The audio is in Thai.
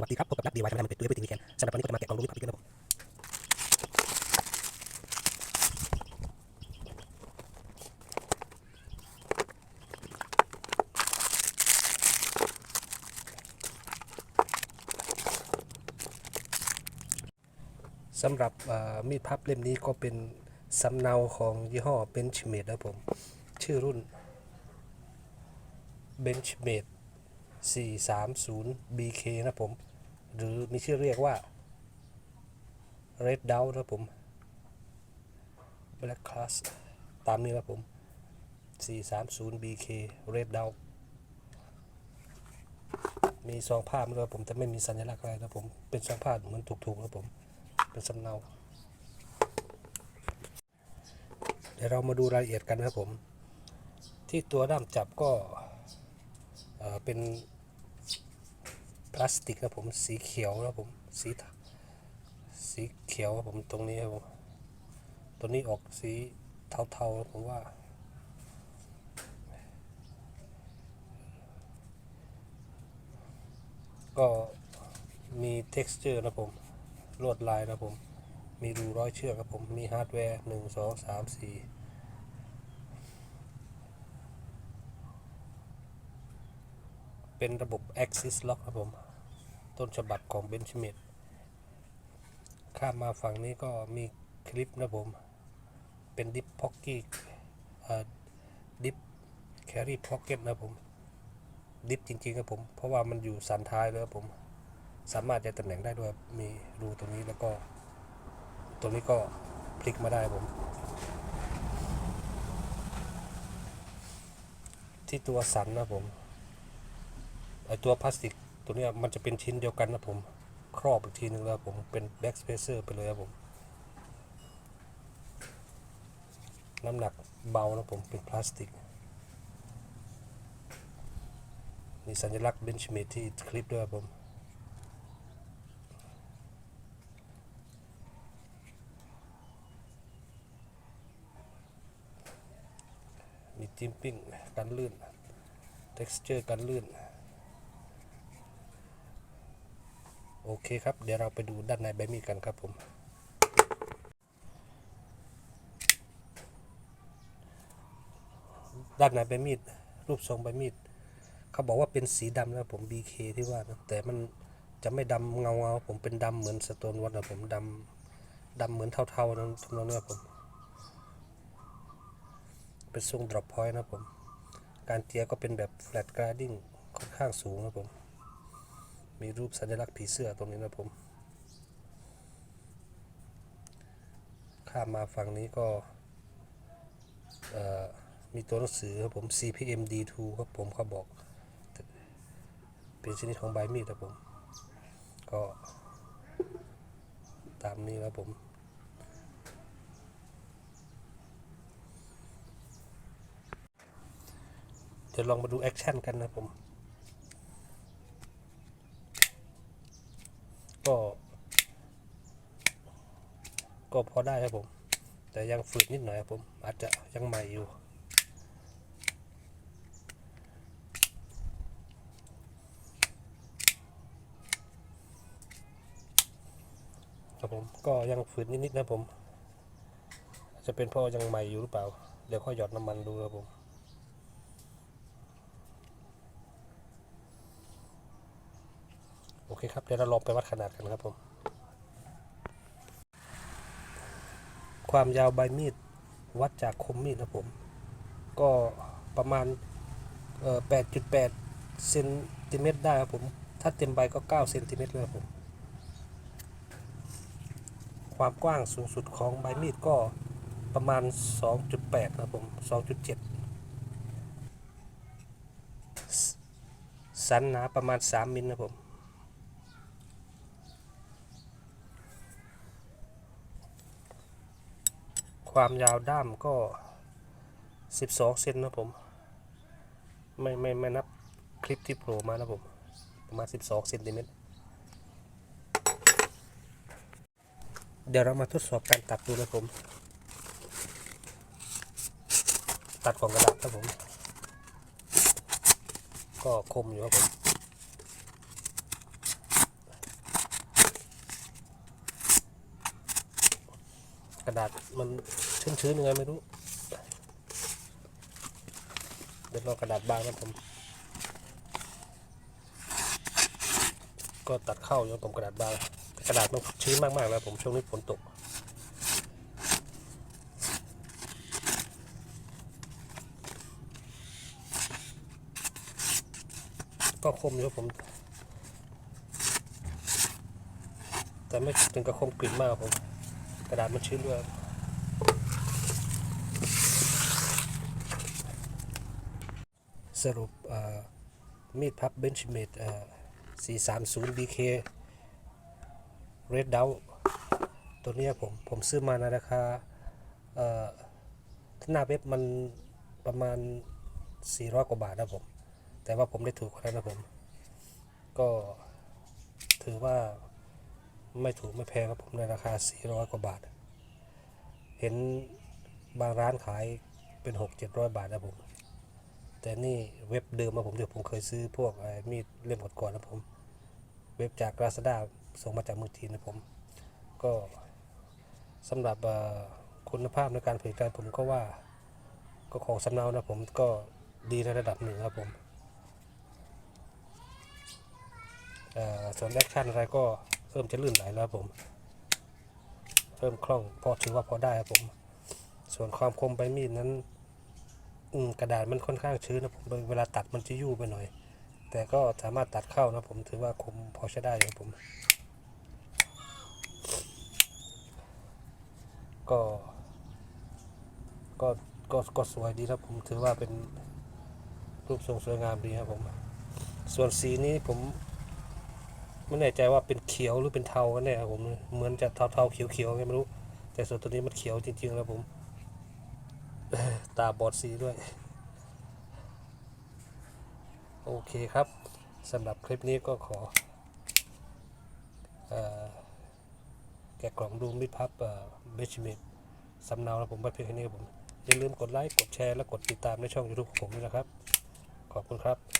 วัสดีครับพบกับนักดีวายทำงานเป็นตัวเป็นทีวีแคนสำหรับวันนี้ก็จะมาแกะกล่องรูปภาพอีกแล้วนะครับผมสำหรับมีดพับเล่มนี้ก็เป็นสำเนาของยี่ห้อ Benchmade นะผม ชื่อรุ่น Benchmade 430 BK นะครับผม หรือมีชื่อเรียกว่า Red Dot นะครับผม Black Class ตามนี้ครับผม 430 BK Red Dot มีซองผ้าด้วยครับผมแต่ไม่มีสัญลักษณ์อะไรนะครับผม เป็นซองผ้าเหมือนถูกๆนะครับผม เป็นสำเนาเดี๋ยวเรามาดูรายละเอียดกันนะครับผม ที่ตัวด้ามจับก็เเป็น พลาสติกนะครับผมสีเขียวนะครับผมสีสีเขียวครับผมตรงนี้ครับผมตัวนี้ออกสีเทาๆผมว่า ก็มี texture นะผมลวดลายนะผม มีรูร้อยเชือกครับผม มีฮาร์ดแวร์หนึ่งสองสามสี่ เป็นระบบ Axis Lock ครับผม ต้นฉบับของ Benchmade ข้ามมาฝั่งนี้ก็มีคลิปนะครับผม เป็นดิ p พ็อกกี้ดิฟแครี่พ็อกเก็ตนะครับผม ดิฟจริงๆครับผม เพราะว่ามันอยู่สันท้ายเลยครับผม สามารถจะตำแหน่งได้ด้วยมีรูตรงนี้แล้วก็ ตรงนี้ก็พลิกมาได้ครับผม ที่ตัวสันนะครับผม ไอตัวพลาสติกตัวเนี้ยมันจะเป็นชิ้นเดียวกันนะผม ครอบอีกทีนึงแล้วผมเป็นแบ็กสเปเซอร์ไปเลยครับผม น้ำหนักเบานะผมเป็นพลาสติกมีสัญลักษณ์เบนช์เมทที่คลิปด้วยครับผมมีจิมปิ้งกันลื่น texture กันลื่น โอเคครับ เดี๋ยวเราไปดูด้านในใบมีดกันครับผม ด้านในใบมีด รูปทรงใบมีด เขาบอกว่าเป็นสีดำนะผม BK ที่ว่านะแต่มันจะไม่ดำเงาเงาผมเป็นดำเหมือนสโตนวัตนะผมดำดำเหมือนเทาๆนั้นทำนองนี้ผม เป็นทรง drop point นะผม การเตียก็เป็นแบบ flat grading ค่อนข้างสูงนะผม มีรูปสัญลักษณ์ผีเสื้อตรงนี้นะผม ข้ามมาฝั่งนี้ก็มีตัวหนังสือครับผม CPM D2 ครับผมเขาบอก เป็นชนิดของใบมีดครับผม ก็ตามนี้ครับผมเดี๋ยวลองมาดูแอคชั่นกันนะผม ก็ ก็พอได้ครับผม แต่ยังฝืดนิดหน่อยครับผม อาจจะยังใหม่อยู่ ครับผมก็ยังฝืดนิดๆนะผมจจะเป็นเพราะยังใหม่อยู่หรือเปล่า เดี๋ยวค่อยหยอดน้ำมันดูครับผมโอเคครับ เดี๋ยวเราลองไปวัดขนาดกันครับผม ความยาวใบมีดวัดจากคมมีดนะผม ก็ประมาณ8.8เซนติเมตรได้ครับผม ถ้าเต็มใบก็9เซนติเมตรเลยครับผม ความกว้างสูงสุดของใบมีดก็ประมาณ 2.8 นะครับผม 2.7 สันหนาประมาณ 3 มิลนะผม ความยาวด้ามก็ 12 เซนนะผม ไม่ไม่ไม่นับคลิปที่โผล่มานะผม ประมาณ 12 เซนติเมตร เดี๋ยวเรามาทดสอบการตัดดูนะผม ตัดของกระดาษครับผม ก็คมอยู่ครับผม ระดาษมันชื้นๆยังไงไม่รู้ เดี๋ยวรอกระดาษบางนะผมก็ตัดเข้าอยู่ครับผมกระดาษบางกระดาษมันชื้นมากๆแล้วผมช่วงนี้ฝนตกก็คมอยู่ผม แต่ไม่ถึงกับคมกลิ่นมากผม กระดาษมันชื้นด้วยครับสรุปเอ่อมีดพับเบนช์เมด430 BK Red d o u ตัวนี้ผมผมซื้อมาในราคาเอ่อหน้าเว็บมันประมาณ 400 กว่าบาทนะผม แต่ว่าผมได้ถูกกว่านั้นนะผม ก็ถือว่า ไม่ถูกไม่แพงครับผมในราคา 400 กว่าบาท เห็นบางร้านขายเป็น 6 700 บาทนะผม แต่นี่เว็บเดิมมาผมที่ผมเคยซื้อพวกไอ้มีดเล่มก่อนๆนะผม เว็บจาก Lazada ส่งมาจากเมืองจีนนะผม ก็สำหรับคุณภาพในการผลิตการผมก็ว่าก็ของสำเนานะผมก็ดีในระดับหนึ่งครับผมส่วนแอคชั่นอะไรก็ เริ่มจะลื่นไหลแล้วครับผมเริ่มคล่องพอถือว่าพอได้ครับผม ส่วนความคมใบมีดนั้นกระดาษมันค่อนข้างชื้นนะผมเวลาตัดมันจะยู่ไปหน่อย แต่ก็สามารถตัดเข้านะผมถือว่าคมพอใช้ได้ครับผม ก็ก็ก็ก็สวยดีครับผมถือว่าเป็นรูปทรงสวยงามดีครับผม ส่วนสีนี้ผม ไม่แน่ใจว่าเป็นเขียวหรือเป็นเทากันแน่ครับผมเหมือนจะเทาๆเขียวๆไงไม่รู้ แต่ส่วนตัวนี้มันเขียวจริงๆแล้วผม ตาบอดสีด้วย โอเคครับสำหรับคลิปนี้ก็ขออแกะกล่องดูมิดพับเบชเมดสำเนาแล้วผมไว้เพียงแค่นี้ครับผม อย่าลืมกดไลค์ กดแชร์ และกดติดตามในช่อง YouTube ของผมด้วยนะครับ ขอบคุณครับ